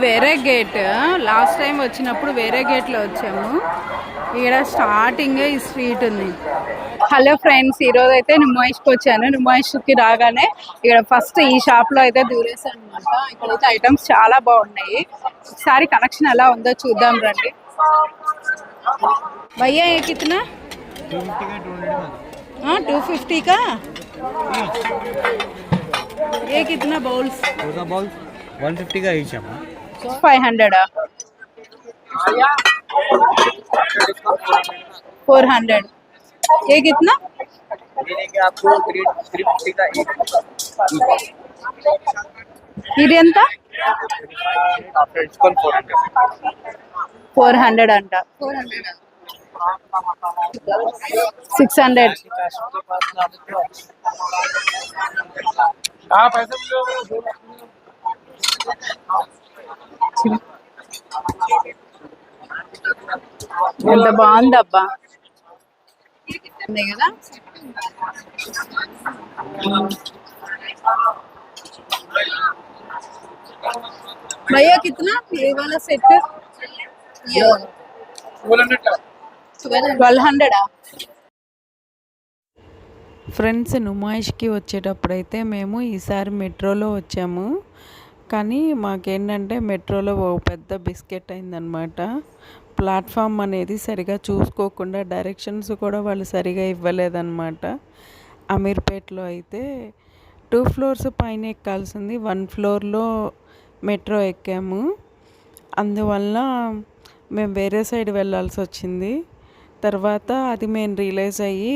వేరే gate last time వచ్చినప్పుడు వేరే గేట్లో వచ్చాము. ఇక్కడ స్టార్టింగ్ ఈ స్ట్రీట్ ఉంది. హలో ఫ్రెండ్స్ ఈరోజు అయితే నుమాయిష్కి వచ్చాను. నుమాయిష్కి రాగానే ఇక్కడ ఫస్ట్ ఈ షాప్లో అయితే దూరేసాను అనమాట ఇక్కడైతే ఐటమ్స్ చాలా బాగున్నాయి. ఒకసారి కనెక్షన్ ఎలా ఉందో చూద్దాం రండి. భయ్యా ఏ కితనా? టూ ఫిఫ్టీకా ఏ కితనా బౌల్స్ का ईच है फाइव हंड्रेड फोर हंड्रेड ये कितना आपको थ्री फिफ्टी का एक ఇది ఎంత discount four hundred four hundred అంట సిక్స్ హండ్రెడ్ हाँ पैसे ఎంత బాగుంది అబ్బా ఉంది కదా भैया कितना ये वाला सेट ట్వెల్వ్ హండ్రెడా ఫ్రెండ్స్ నుమాయిష్కి వచ్చేటప్పుడైతే మేము ఈసారి మెట్రోలో వచ్చాము కానీ మాకేంటంటే మెట్రోలో ఓ పెద్ద బిస్కెట్ అయిందనమాట ప్లాట్ఫామ్ అనేది సరిగా చూసుకోకుండా డైరెక్షన్స్ కూడా వాళ్ళు సరిగా ఇవ్వలేదన్నమాట. అమీర్పేట్లో అయితే టూ ఫ్లోర్స్ పైన ఎక్కాల్సింది వన్ ఫ్లోర్లో మెట్రో ఎక్కాము. అందువల్ల మేము వేరే సైడ్ వెళ్ళాల్సి వచ్చింది. తర్వాత అది మేము రియలైజ్ అయ్యి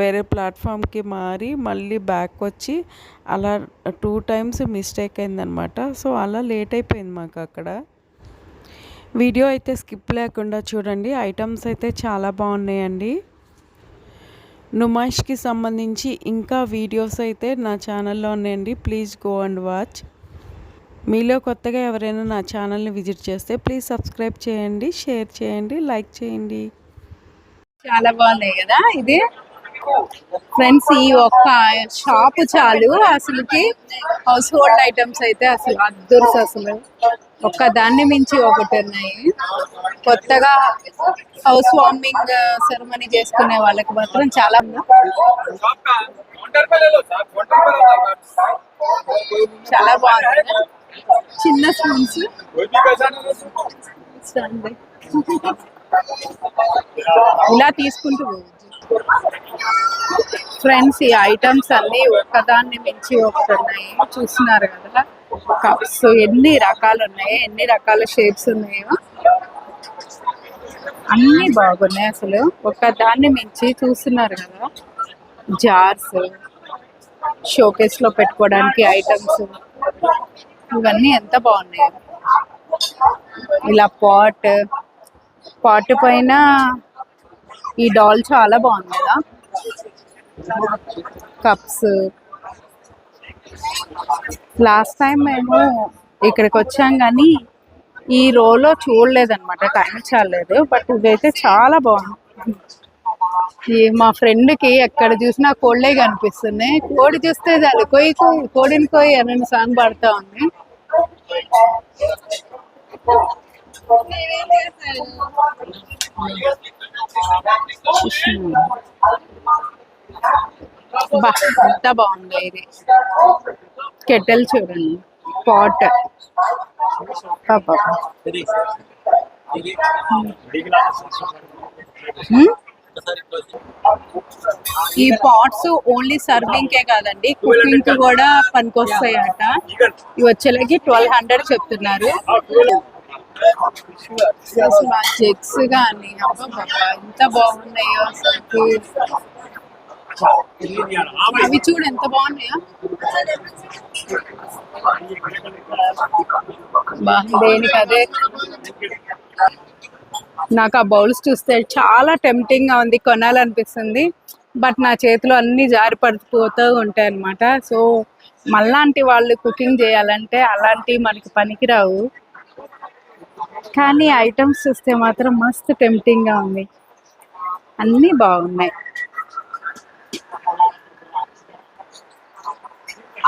వేరే ప్లాట్ఫామ్కి మారి మళ్ళీ బ్యాక్ వచ్చి అలా టూ టైమ్స్ మిస్టేక్ అయిందనమాట సో అలా లేట్ అయిపోయింది మాకు అక్కడ. వీడియో అయితే స్కిప్ లేకుండా చూడండి. ఐటమ్స్ అయితే చాలా బాగున్నాయండి. నుమాష్కి సంబంధించి ఇంకా వీడియోస్ అయితే నా ఛానల్లో ఉన్నాయండి. ప్లీజ్ గో అండ్ వాచ్ మీలో కొత్తగా ఎవరైనా నా ఛానల్ని విజిట్ చేస్తే ప్లీజ్ సబ్స్క్రైబ్ చేయండి షేర్ చేయండి లైక్ చేయండి. చాలా బాగున్నాయి కదా ఇది? ఫ్రెండ్స్ ఈ ఒక్క షాప్ చాలు. అసలుకి హౌస్ హోల్డ్ ఐటమ్స్ అయితే అసలు అద్దుర్స్ అసలు. ఒక్క దాన్ని మించి ఒకటి ఉన్నాయి. కొత్తగా హౌస్ వార్మింగ్ సెరమనీ చేసుకునే వాళ్ళకి మాత్రం చాలా చాలా బాగుంది చిన్న స్పూన్స్. ఇలా తీసుకుంటూ పోవచ్చు. ఫ్రెండ్స్ ఈ ఐటమ్స్ అన్ని ఒకదాన్ని మించి ఒకటి ఉన్నాయి చూస్తున్నారు కదా కప్స్ ఎన్ని రకాలు ఉన్నాయి ఎన్ని రకాల షేప్స్ ఉన్నాయో. అన్ని బాగున్నాయి అసలు. ఒకదాన్ని మించి చూస్తున్నారు కదా జార్స్ షోకేస్లో పెట్టుకోవడానికి ఐటమ్స్. ఇవన్నీ ఎంత బాగున్నాయి. ఇలా పాట్ పాట్ పైన ఈ డాల్ చాలా బాగుంది కదా. కప్స్ లాస్ట్ టైం మేము ఇక్కడికి వచ్చాం కానీ ఈ రోలో చూడలేదన్నమాట టైం చాలేదు. బట్ ఇదైతే చాలా బాగుంది. ఈ మా ఫ్రెండ్కి ఎక్కడ చూసినా కోళ్ళే కనిపిస్తున్నాయి. కోడి చూస్తే చాలు కోయి కోయి కోడిని కోయి అని సాంగ్ పాడుతా ఉంది. బా ఎంత బాగుంది ఇది. కెటల్ చూడండి. పాట్. ఈ పాట్స్ ఓన్లీ సర్వింగ్ కే కాదండి. కుకింగ్కి కూడా పనికొస్తాయి అట ఇవి వచ్చేలాగి ట్వెల్వ్ హండ్రెడ్ చెప్తున్నారు. జెగ్స్ కానీ అబ్బబ్బబ్బా, ఎంత బాగున్నాయో అసలు. అవి చూడు ఎంత బాగున్నాయో. బా దేనికి అదే? నాకు ఆ బౌల్స్ చూస్తే చాలా టెంప్టింగ్గా ఉంది కొనాలనిపిస్తుంది. బట్ నా చేతిలో అన్ని జారి పడిపోతూ ఉంటాయి అన్నమాట. సో మళ్ళాంటి వాళ్ళు కుకింగ్ చేయాలంటే అలాంటివి మనకి పనికిరావు. కానీ ఐటమ్స్ చూస్తే మాత్రం మస్తు టెంప్టింగ్గా ఉంది. అన్నీ బాగున్నాయి.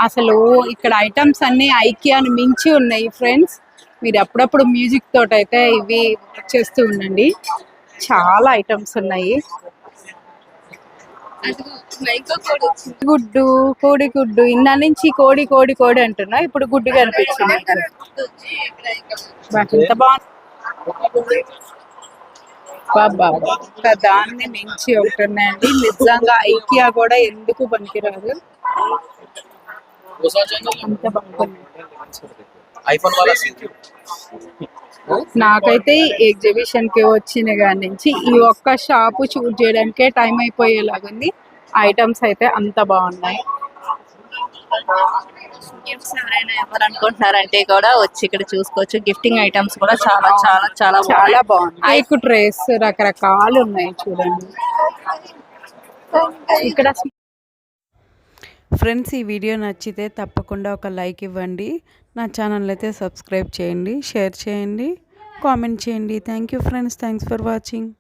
అసలు ఇక్కడ ఐటమ్స్ అన్ని ఐకియాని మించి ఉన్నాయి ఫ్రెండ్స్ మీరు అప్పుడప్పుడు మ్యూజిక్ తోటి అయితే ఇవి చేస్తూ ఉండండి. చాలా ఐటమ్స్ ఉన్నాయి. గుడ్డు కోడి గుడ్డు ఇన్న నుంచి కోడి కోడి కోడి అంటున్నా. ఇప్పుడు గుడ్డు కనిపించింది. ఎంత బాగుంది. దాన్ని మించి ఒకటి ఉన్నాయండి నిజంగా ఐకియా కూడా ఎందుకు పనికిరాదు? నాకైతే ఎగ్జిబిషన్కి వచ్చిన కాడి నుంచి ఈ ఒక్క షాప్ చూస్ చేయడానికే టైం అయిపోయేలాగుంది. ఐటమ్స్ అయితే అంత బాగున్నాయి. గిఫ్ట్స్ ఇవ్వాలనుకుంటున్నారంటే కూడా వచ్చి ఇక్కడ చూసుకోవచ్చు. గిఫ్టింగ్ ఐటమ్స్ కూడా చాలా చాలా చాలా చాలా బాగున్నాయి. ఐకు డ్రెస్ రకరకాలు ఉన్నాయి చూడండి. ఇక్కడ ఫ్రెండ్స్ ఈ వీడియో నచ్చితే తప్పకుండా ఒక లైక్ ఇవ్వండి. నా ఛానల్ అయితే సబ్స్క్రైబ్ చేయండి షేర్ చేయండి కామెంట్ చేయండి. Thank you friends thanks for watching